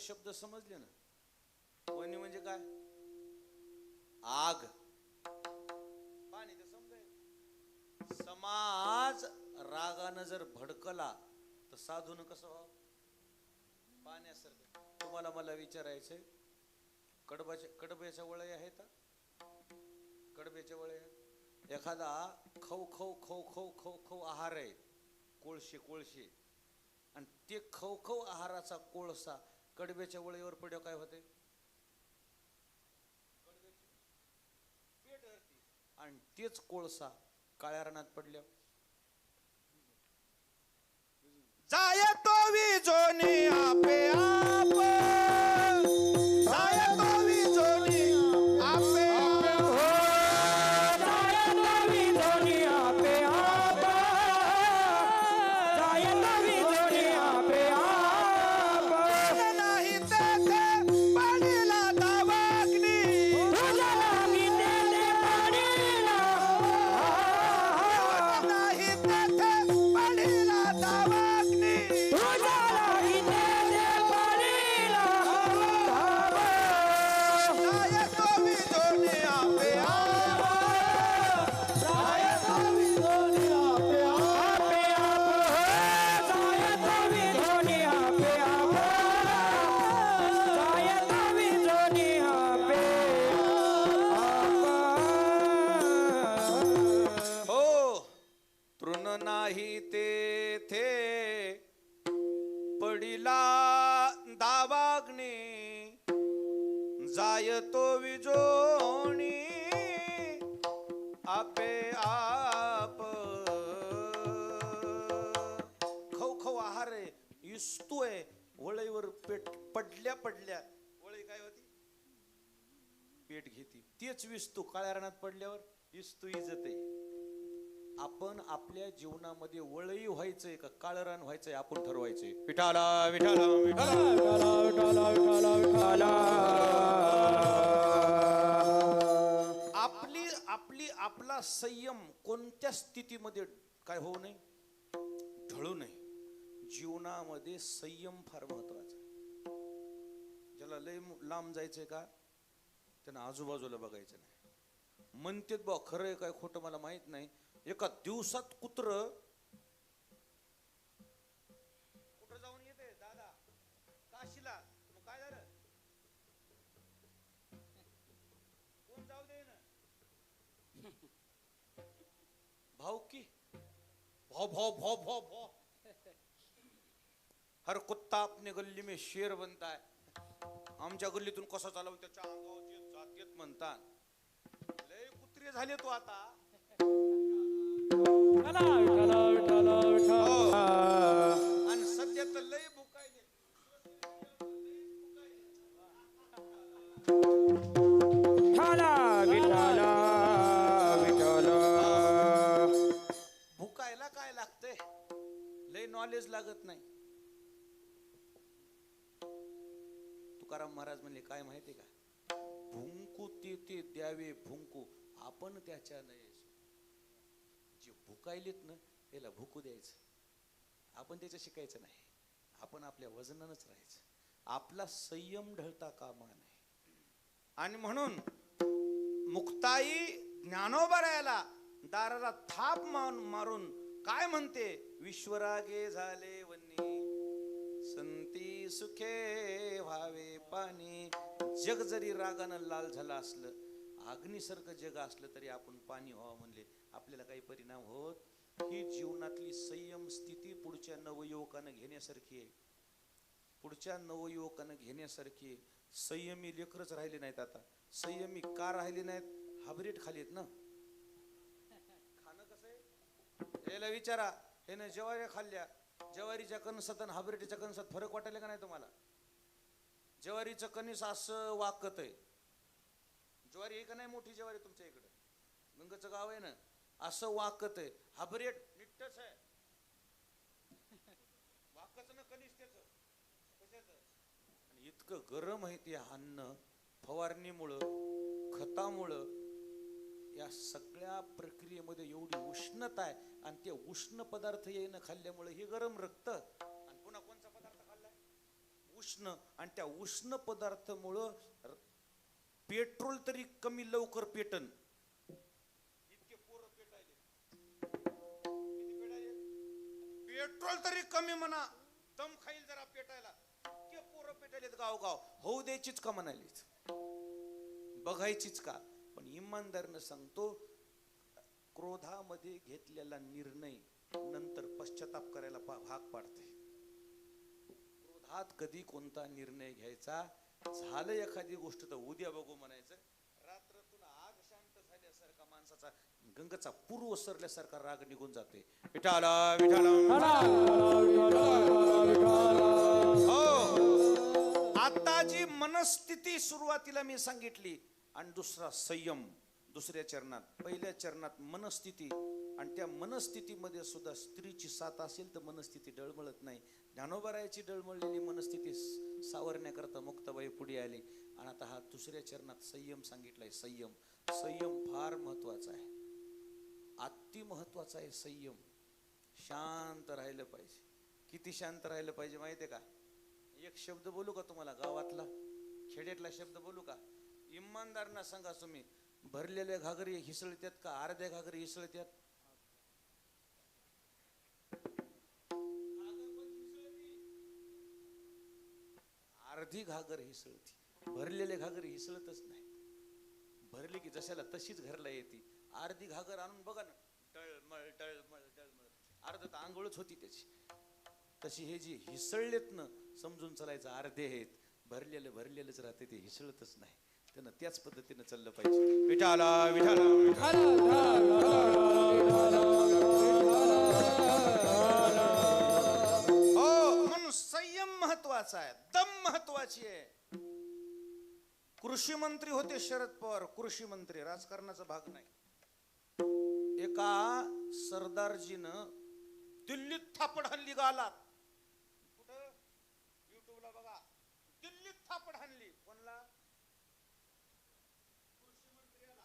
शब्द समजले ना. वनी म्हणजे काय? आग. पाणी तर समजाय समाज रागानं जर भडकला तर साधून कसं व्हावं? पाण्यासारखं. तुम्हाला मला विचारायचंय कडबाच्या कडब्याच्या वळया आहेत कडब्याच्या वळया. एखादा खव खव खव खव खव खव आहार आहे कोळशे कोळशे. आणि ते खव खव आहाराचा कोळसा कडबेच्या वळीवर पड्यो काय होते? आणि तेच कोळसा काळ्या रणात पडल्या. जाय तो विजोनी आपे पडल्या पडल्या. वळे काय होती? पेट घेती. तेच विस्तू काळ्या रानात पडल्यावर. विस्तू इजते आपण आपल्या जीवनामध्ये वळई व्हायचंय का? काळं रान व्हायचंय आपण ठरवायचंय. विठाला विठाला विठाला आपली आपली आपला संयम कोणत्या स्थितीमध्ये काय होऊ नये? ढळू नये. जीवनामध्ये संयम फार महत्त्वाचा त्याला लय लांब जायचंय का? त्यानं आजूबाजूला बघायचं नाही. म्हणतेत बा खरं आहे काय खोटं मला माहीत नाही. एका दिवसात कुत्र कुठं जाऊन येते? दादा काशीला. काय झालं? कोण जाऊ दे ना? भाऊ की? भाव भाव भाव भाव भाव हर कुत्ता अपने गल्ली में शेर बनता है. आमच्या गल्लीतून कसा चालव त्याच्या अंगावर जे जातेत म्हणतात. लय कुत्रे झाले तो आता. हो. आपण त्याचं शिकायचं नाही. आपण आपल्या वजनानच राहायचं. आपला संयम ढळता कामा नाही आणि म्हणून मुक्ताई ज्ञानोबा राहायला दाराला थाप मारून काय म्हणते? विश्वरागे झाले वन्नी संती सुखे व्हावे पाणी. जग जरी रागानं लाल झालं असलं अग्निसर्ग जग असलं तरी आपण पाणी व्हावं म्हणले. आपल्याला काही परिणाम होत ही जीवनातली संयम स्थिती पुढच्या नवयुवकानं घेण्यासारखी आहे. पुढच्या नवयुवकानं घेण्यासारखी आहे. संयमी लेकरच राहिले नाहीत आता. संयमी का राहिले नाहीत? हाब्रीट खाली आहेत ना. खाणं कसं आहे? याला विचारा. यानं जवारी खाल्ल्या. जवारीच्या कणसात आणि हाबरेटीच्या कणसात फरक वाटायला का नाही तुम्हाला? जवारीचं कणीस असं वाकत आहे. ज्वारी आहे का नाही मोठी ज्वारी तुमच्या इकडे? गंगाचं गाव आहे ना. असं वाकत आहे. हाबरेट निट्टच आहे. वाकच ना कणीस आणि इतकं गरम आहे ते अन्न फवारणीमुळं खतामुळं. या सगळ्या प्रक्रियेमध्ये एवढी उष्णता आहे आणि ते उष्ण पदार्थ येणं खाल्ल्यामुळे हे गरम रक्त. आणि पुन्हा कोणता पदार्थ खाल्लाय उष्ण. आणि त्या उष्ण पदार्थामुळं पेट्रोल तरी कमी लवकर पेटन. पेट्रोल तरी कमी म्हणा. दम खाईल जरा पेटायला. इतके पोरं पेटायलेत गाव गाव होऊ द्यायचीच का म्हणालीच बघायचीच का? पण इमानदारनं सांगतो क्रोधामध्ये घेतलेला निर्णय नंतर पश्चाताप करायला भाग पाडते. क्रोधात कधी कोणता निर्णय घ्यायचा? झालं एखादी गोष्ट तर उद्या बघू म्हणायचं रात्रातून आग शांत झाल्यासारखा माणसाचा गंगेचा पूर्व सरल्यासारखा राग निघून जाते विठाला विठाला हो. आता जी मनस्थिती सुरुवातीला मी सांगितली आणि दुसरा संयम दुसऱ्या चरणात पहिल्या चरणात मनस्थिती आणि त्या मनस्थितीमध्ये सुद्धा स्त्रीची साथ असेल तर मनस्थिती डळमळत नाही. ज्ञानोबरायाची डळमळलेली मनस्थिती सावरण्याकरता मुक्ताबाई पुढे आली. आणि आता हा दुसऱ्या चरणात संयम सांगितलाय संयम. संयम फार महत्त्वाचा आहे. अति महत्त्वाचा आहे संयम. शांत राहिलं पाहिजे. किती शांत राहिलं पाहिजे माहिती आहे का? एक शब्द बोलू का तुम्हाला गावातला? खेड्यातला शब्द बोलू का? इमानदारना सांगा तुम्ही. भरलेल्या घागरी हिसळत्यात का? अर्ध्या घागरी हिसळत्यात अर्धी घागर हिसळती. भरलेले घागर हिसळतच नाही. भरली की जशाला तशीच घरला येते. अर्धी घागर आणून बघा ना. टळमळ टळमळ टळमळ अर्ध तर आंघोळच होती त्याची. तशी हे जी हिसळलेत ना समजून चालायचं अर्धे आहेत. भरलेलं भरलेलंच राहते ते हिसळतच नाही. त्यानं त्याच पद्धतीनं चाललं पाहिजे. विठाला विठाला हो म्हणून संयम महत्त्वाचा आहे. दम महत्वाची आहे. कृषी मंत्री होते शरद पवार. कृषी मंत्री राजकारणाचा भाग नाही. एका सरदारजीनं दिल्लीत थापड हल्ली गालात. कुठं? युट्यूबला बघा. दिल्लीत थापड हल्ली कृषी मंत्र्याला.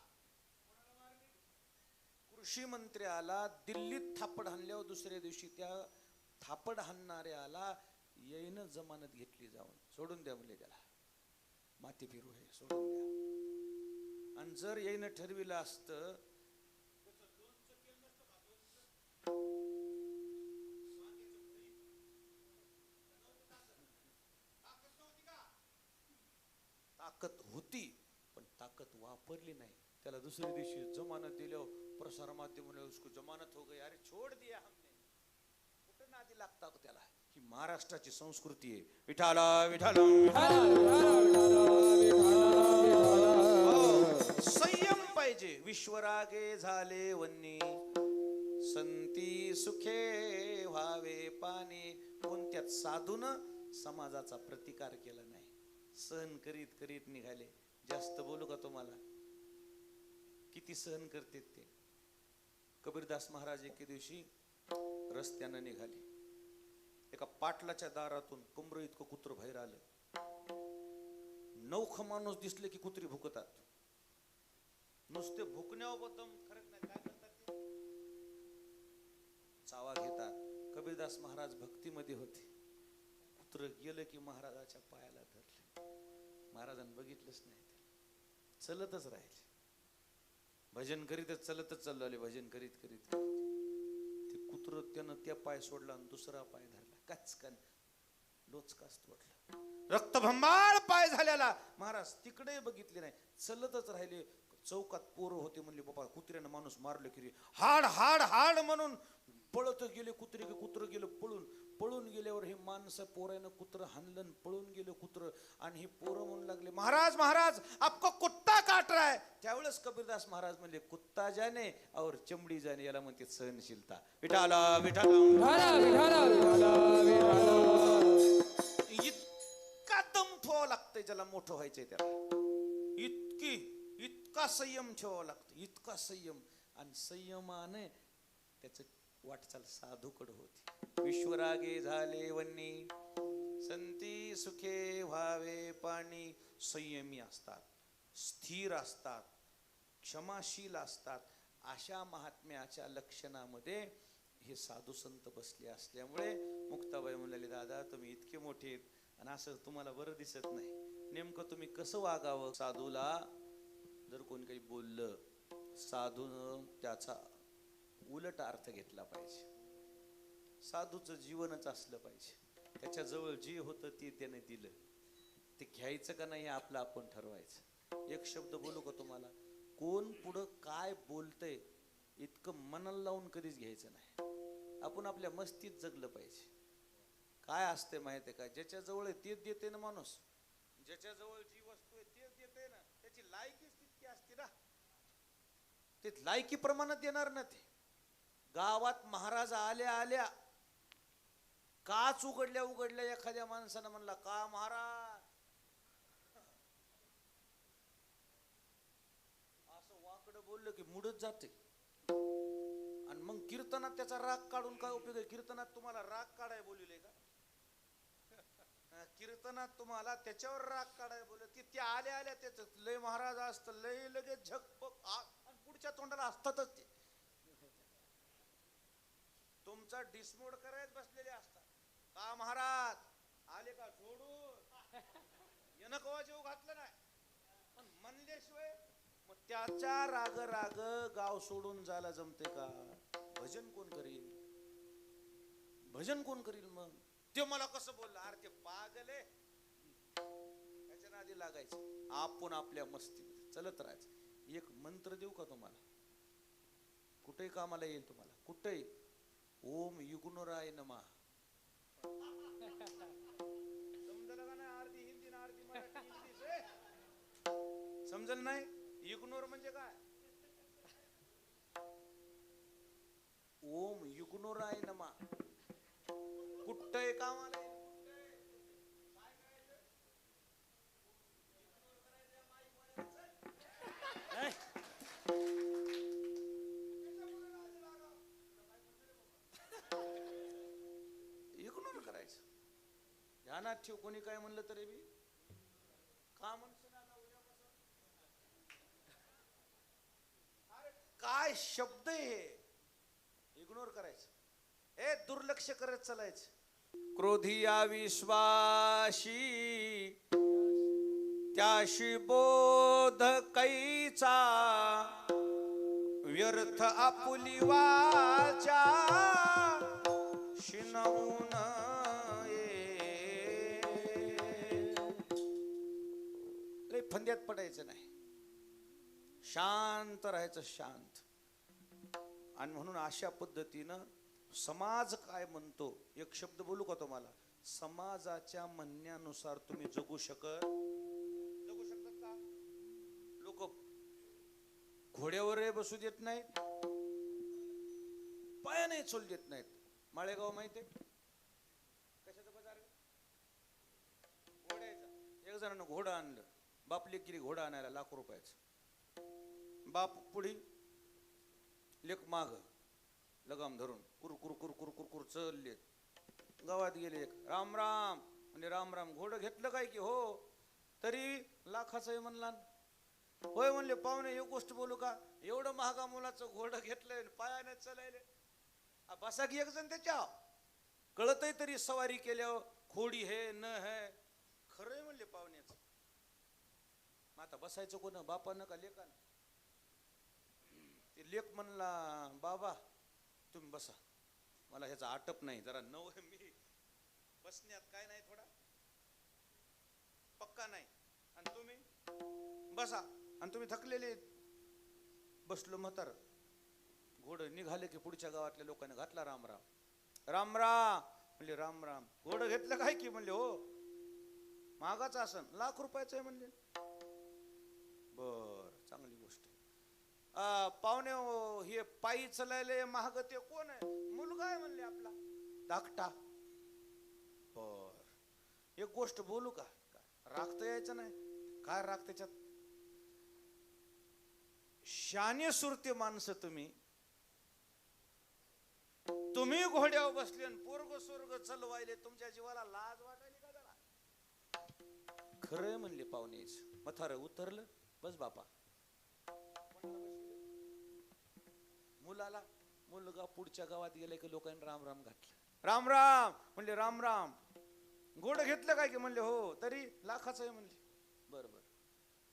कृषी मंत्र्याला दिल्लीत थापड हाणल्यावर दुसऱ्या दिवशी त्या थापड हाणणाऱ्याला येईन जमानत घेतली जाऊन. सोडून द्या म्हणजे त्याला. माती फिरू हे सोडून द्या. आणि जर येईन ठरविलं असतं ताकद होती पण ताकद वापरली नाही. त्याला दुसऱ्या दिवशी जमानत दिल्यावर प्रसार माध्यम उसको जमानत हो गई. अरे छोड दिया हमने. कुठं नादी लागता त्याला? ही महाराष्ट्राची संस्कृती आहे. विठाला विठाला. हो, संयम पाहिजे. विश्वरागे झाले वन्नी. संती सुखे व्हावे पाणी कोणत्यात साधून समाजाचा प्रतिकार केला नाही. सहन करीत करीत निघाले. जास्त बोलू का तुम्हाला? किती सहन करतेत ते? कबीरदास महाराज एके दिवशी रस्त्यानं निघाले. एका पाटलाच्या दारातून कमर इतकं कुत्र बाहेर आलं. नौख माणूस दिसले की कुत्री भुकतात. नुसते भुकण्याबद्दल खरंच नाही काय करतात चावा घेतात. कबीरदास महाराज भक्तीमध्ये होते. कुत्र गेलं की महाराजाच्या पायाला धरले. महाराजांनी बघितलंच नाही त्याला चलतच राहिले. भजन करीतच चलतच चाललो आले भजन करीत करीत ते कुत्र त्यानं त्या पाय सोडला आणि दुसरा पाय धरला. काचकन लोचकाच तोडला. रक्तभंबाळ पाय झालेला महाराज तिकडे बघितले नाही. चलतच राहिले. चौकात पोरं होते म्हणले बाबा कुत्र्यानं माणूस मारलं की हाड हाड हाड म्हणून पळत गेले कुत्रे कुत्र गेलं पळून. पळून गेल्यावर हे माणसं पोरानं कुत्र आणि पळून गेलं कुत्र आणि हे पोरं म्हणू लागले महाराज महाराज आपको कुत्ता काट रहा है. त्यावेळेस कबीरदास महाराज म्हणले कुत्ता जाने और चमडी जाने याला म्हणते सहनशीलता. विठाला इतका दम ठेवावा लागतंय ज्याला मोठं व्हायचंय त्याला. इतकी इतका संयम ठेवावा लागतो इतका संयम. आणि संयमाने त्याच वाटचाल साधूकड होती. विश्वरागे झाले वन्नी. संती सुखे व्हावे पाणी. संयमी असतात स्थिर असतात क्षमाशील असतात. अशा महात्म्याच्या लक्षणामध्ये हे साधू संत बसले असल्यामुळे मुक्ताबाई म्हणाले दादा तुम्ही इतके मोठे आहेत आणि असं तुम्हाला बरं दिसत नाही. नेमकं तुम्ही कसं वागावं? साधूला जर कोण काही बोललं साधून त्याचा उलट अर्थ घेतला पाहिजे. साधूचं जीवनच असलं पाहिजे. त्याच्याजवळ जे होतं ते त्याने दिलं. ते घ्यायचं का नाही हे आपलं आपण ठरवायचं. एक शब्द बोलू का तुम्हाला? कोण पुढं काय बोलतंय इतकं मनाला लावून कधीच घ्यायचं नाही. आपण आपल्या मस्तीत जगलं पाहिजे. काय असते माहिती आहे का? ज्याच्याजवळ आहे तेच देते ना माणूस. ज्याच्याजवळ जी वस्तू आहे तेच देते ना. त्याची लायकीच तितकी असते ना. ते लायकी प्रमाणात देणार ना ते. गावात महाराज आल्या आल्या काच उघडल्या उघडल्या एखाद्या माणसानं म्हणला का महाराज? असं वाकड बोललं की मुडत जाते. आणि मग कीर्तनात त्याचा राग काढून काय उपयोग आहे? कीर्तनात तुम्हाला राग काढाय बोलले का? कीर्तनात तुम्हाला त्याच्यावर राग काढाय बोल की त्या आल्या आल्या त्याच लय महाराज असतं लय लगेच झकपक आणि पुढच्या तोंडाला असतातच ते. तुमचा डिसमोड करायच बसलेले असतात. का महाराज आले का सोडून? येणं कवा जेव घातलं नाही? पण म्हणल्याशिवाय मग त्याच्या राग राग गाव सोडून जायला जमते का? भजन कोण करील भजन कोण करील मग? ते मला कसं बोललं? अरे ते पागल त्याच्या नादी लागायचं. आपण आपल्या मस्तीमध्ये चलत राहायचं. एक मंत्र देऊ का तुम्हाला? कुठे कामाला येईल तुम्हाला? कुठे? ओम युग्नराय नमा. समजलं का नाही? अर्धी हिंदी ना अर्धी मराठी इंग्लिश आहे समजलं नाही इग्नोर म्हणजे काय ओम युग्नोराय नमा कुठय कामाला ध्यानात ठेव कोणी काय म्हणलं तरी बी? का म्हणतो काय शब्द हे? इग्नोर करायचं. ए दुर्लक्ष करत चालायचं. क्रोधी अविश्वासी त्याशी बोध कैचा व्यर्थ आपुली वाचा शिनवून फंद्यात पडायचं नाही. शांत राहायचं शांत. आणि म्हणून अशा पद्धतीनं समाज काय म्हणतो एक शब्द बोलू का तुम्हाला? समाजाच्या म्हणण्यानुसार तुम्ही जगू शकत जगू शकतात का? लोक घोड्यावर बसू देत नाहीत पायाने चोल देत नाहीत. माळेगाव माहितीये कशाचा बाजार घोड्याचा. एक जणांना घोडं आणलं. बाप लेकिरी घोडा आणायला लाख रुपयाचं. बाप पुढी लेक माग लगाम धरून कुर कुर कुर कुर कुर कुर चलले गावात गेले एक राम राम. म्हणजे राम राम घोडं घेतलं काय की हो? तरी लाखाचं आहे म्हणला होय म्हणले पाहुणे एक गोष्ट बोलू का? एवढं महागा मुलाचं घोडं घेतलंय पायाने चलायले. बसा की एक जण त्याच्या कळतही तरी सवारी केल्यावर खोडी हे न हे. खरंय म्हणले पाहुणे. मग आता बसायचं कोण? बापानं का लेकानं? ते लेख म्हणला बाबा तुम्ही बसा. मला ह्याचा आटप नाही जरा नव मी. बसण्यात काय नाही थोडा. पक्का नाही. आणि तुम्ही? बसा. आणि तुम्ही थकलेले बसलो म्हातार. घोड निघाले की पुढच्या गावातल्या लोकांनी घातला राम राम. राम राम. म्हणले राम राम. घोडं घेतलं काय की? म्हणले हो. महागाचं असन लाख रुपयाचं आहे म्हणले. बर चांगली गोष्ट आहे. पाहुणे हो, हे पायी चलायले महाग ते कोण आहे? मुलगा आहे म्हणले आपला. धाकटा. बर. एक गोष्ट बोलू का? राखता यायचं नाही? काय राख त्याच्यात शाने सुरते माणसं तुम्ही. तुम्ही घोड्यावर बसले आणि पोरग स्वर्ग चलवायले तुमच्या जीवाला लाज वाटायली का जरा? खरं म्हणले पाहुणेच. मथार उतरलं. बस बापा. मुलाला मुलगा पुढच्या गावात गेले की लोकांनी राम राम घातलं. राम राम. म्हणले राम राम. घोडं घेतलं काय की? म्हणले हो तरी लाखाचं आहे म्हणले. बरं बरं.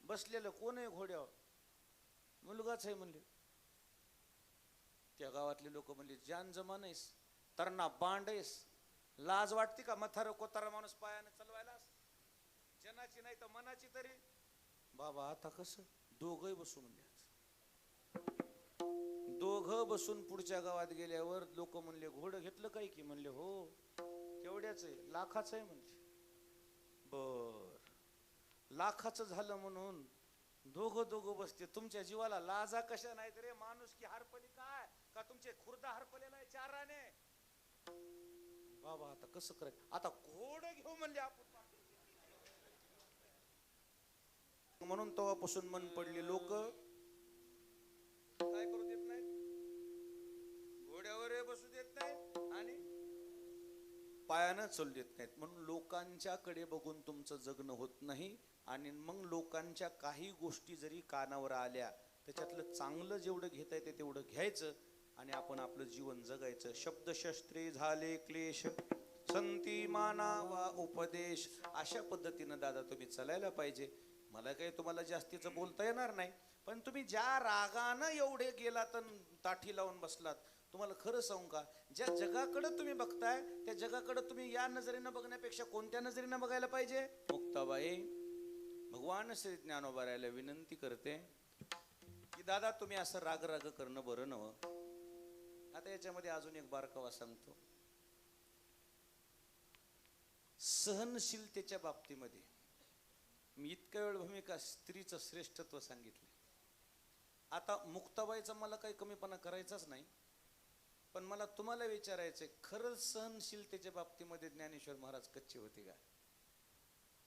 बसलेलं कोण आहे घोड्यावर? मुलगाच आहे म्हणले. त्या गावातले लोक म्हणले जान जमान आहेस तरणा बांड आहेस. लाज वाटते का? मथार कोतारा माणूस पायाने चालवायला जनाची नाही तर मनाची बाबा आता कसं? दोघही बसू म्हणले दोघं बसून पुढच्या गावात गेल्यावर लोक म्हणले घोडं घेतलं काय की? म्हणले हो केवढ्याच आहे. लाखाचं आहे म्हणजे बर. लाखाचं झालं म्हणून दोघं दोघं बसते. तुमच्या जीवाला लाजा कशा नाहीत रे? माणूस की हरपली काय? का तुमचे खुर्दा हरपलेला आहे चाराने? बाबा आता कसं करायचं? आता घोड घेऊ म्हणले आपण. म्हणून तेव्हापासून मन पडले लोक. काय करू देत नाही घोड्यावर बसू देत नाही आणि पायानं चलू देत नाहीत. म्हणून लोकांच्याकडे बघून तुमचं जगणं होत नाही आणि मग लोकांच्या काही गोष्टी जरी कानावर आल्या त्याच्यातलं चांगलं जेवढं घेता येते तेवढं घ्यायचं आणि आपण आपलं जीवन जगायचं. शब्दशस्त्रे झाले क्लेश संती मानावा उपदेश अशा पद्धतीनं दादा तुम्ही चालायला पाहिजे. मला काही तुम्हाला जास्तीचं बोलता येणार नाही पण तुम्ही ज्या रागानं एवढे गेलात तर ताठी लावून बसलात तुम्हाला खरं सांगू का? ज्या जगाकडं तुम्ही बघताय त्या जगाकडं तुम्ही या नजरेनं बघण्यापेक्षा कोणत्या नजरेनं बघायला पाहिजे? मुक्ताबाई भगवान श्री ज्ञानोबारायला विनंती करते की दादा तुम्ही असं राग राग करणं बरं नवं आता याच्यामध्ये अजून एक बारकावा सांगतो. सहनशीलतेच्या बाबतीमध्ये मी इतक्या वेळ भूमिका स्त्रीचं श्रेष्ठत्व सांगितलं. आता मुक्ताबाईचा मला काही कमीपणा करायचाच नाही पण मला तुम्हाला विचारायचंय खरंच सहनशीलतेच्या बाबतीमध्ये ज्ञानेश्वर महाराज कच्चे होते का?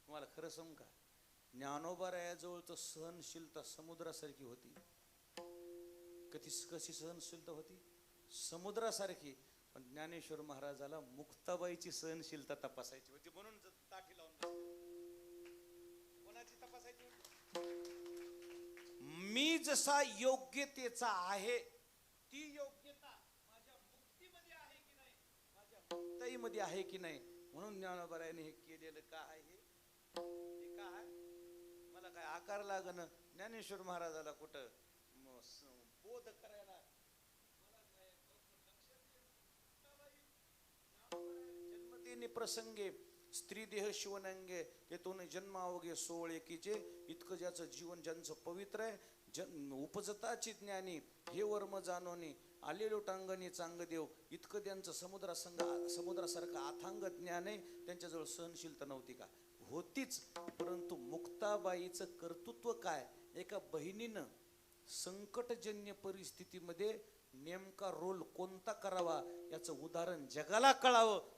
तुम्हाला खरं सांगू का? ज्ञानोबारायाजवळ तर सहनशीलता समुद्रासारखी होती. कधी कशी सहनशीलता होती? समुद्रासारखी पण ज्ञानेश्वर महाराजाला मुक्ताबाईची सहनशीलता तपासायची होती म्हणून ताठी लावून मी जसा योग्यतेचा आहे ती योग्यता माझ्या मुक्तीमध्ये आहे की नाही? माझ्या मुक्ताईमध्ये आहे की नाही? म्हणून ज्ञानोबरायाने हे केलेलं का आहे? हे का आहे? मला काय आकार लागन? ज्ञानेश्वर महाराजाला कुठं बोध करायला जन्मदिनी प्रसंगे स्त्री देह शिवनांगे येथून जन्मावगे सोळे कीचे इतकं ज्याचं जीवन ज्यांचं पवित्र आहे जन उपजताची ज्ञानी हे वर्म जानोनी आलेलो टांगणी चांगदेव इतकं त्यांचं समुद्रासंग समुद्रासारखं अथांग ज्ञान आहे. त्यांच्याजवळ सहनशीलता नव्हती का? होतीच. परंतु मुक्ताबाईचं कर्तृत्व काय? एका बहिणीनं संकटजन्य परिस्थितीमध्ये नेमका रोल कोणता करावा? याचं उदाहरण जगाला कळावं.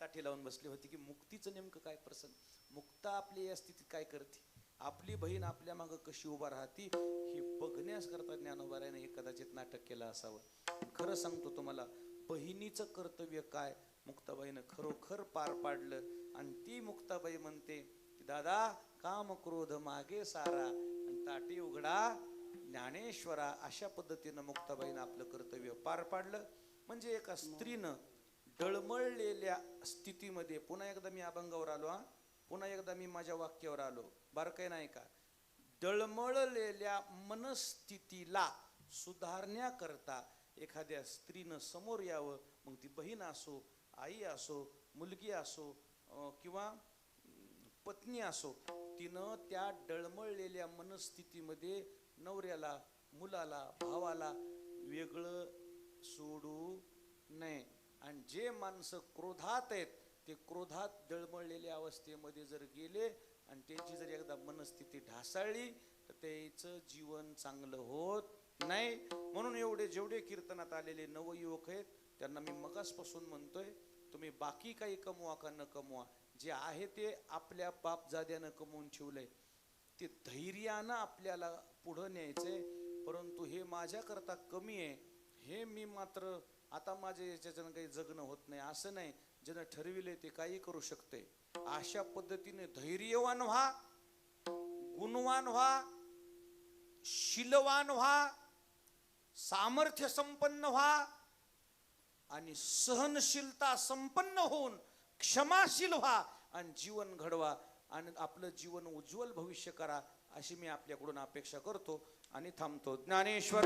काठी लावून बसली होती की मुक्तीचं नेमकं काय प्रसंग? मुक्ता आपली या स्थितीत काय करते? आपली बहीण आपल्या मागं कशी उभा राहती? हे बघण्यास करता ज्ञानोबारायने हे कदाचित नाटक केलं असावं. खरं सांगतो तुम्हाला बहिणीचं कर्तव्य काय? मुक्ताबाईनं खरोखर पार पाडलं आणि ती मुक्ताबाई म्हणते की दादा काम क्रोध मागे सारा आणि ताटी उघडा. ज्ञानेश्वरा अशा पद्धतीनं मुक्ताबाईनं आपलं कर्तव्य पार पाडलं. म्हणजे एका स्त्रीनं डळमळलेल्या स्थितीमध्ये पुन्हा एकदा मी अभंगावर आलो हा. पुन्हा एकदा मी माझ्या वाक्यावर आलो. बारकाई नाही का? डळमळलेल्या मनस्थितीला सुधारण्याकरता एखाद्या स्त्रीनं समोर यावं मग ती बहीण असो आई असो मुलगी असो किंवा पत्नी असो तिनं त्या डळमळलेल्या मनस्थितीमध्ये नवऱ्याला मुलाला भावाला वेगळं सोडू नये. आणि जे माणसं क्रोधात आहेत ते क्रोधात दळमळलेल्या अवस्थेमध्ये जर गेले आणि त्यांची जर एकदा मनस्थिती ढासाळली तर त्याचं जीवन चांगलं होत नाही. म्हणून एवढे जेवढे कीर्तनात आलेले नवयुवक आहेत त्यांना मी मगासपासून म्हणतोय तुम्ही बाकी काही कमवा का न कमवा जे आहे ते आपल्या बापजाद्यानं कमवून ठेवलंय. ते धैर्यानं आपल्याला पुढं न्यायचंय परंतु हे माझ्याकरता कमी आहे. हे मी मात्र आता माझे याच्यानं काही जगणं होत नाही असं नाही. ज्यानं ठरविले ते काही करू शकते. अशा पद्धतीने धैर्यवान व्हा गुणवान व्हा शीलवान व्हा सामर्थ्य संपन्न व्हा आणि सहनशीलता संपन्न होऊन क्षमाशील व्हा आणि जीवन घडवा आणि आपलं जीवन उज्ज्वल भविष्य करा अशी मी आपल्याकडून अपेक्षा करतो. आणि थांबतो. ज्ञानेश्वर.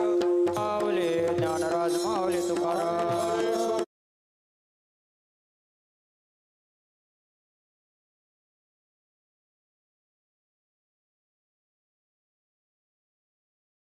मावले ज्ञानराज मावले तुकाराम.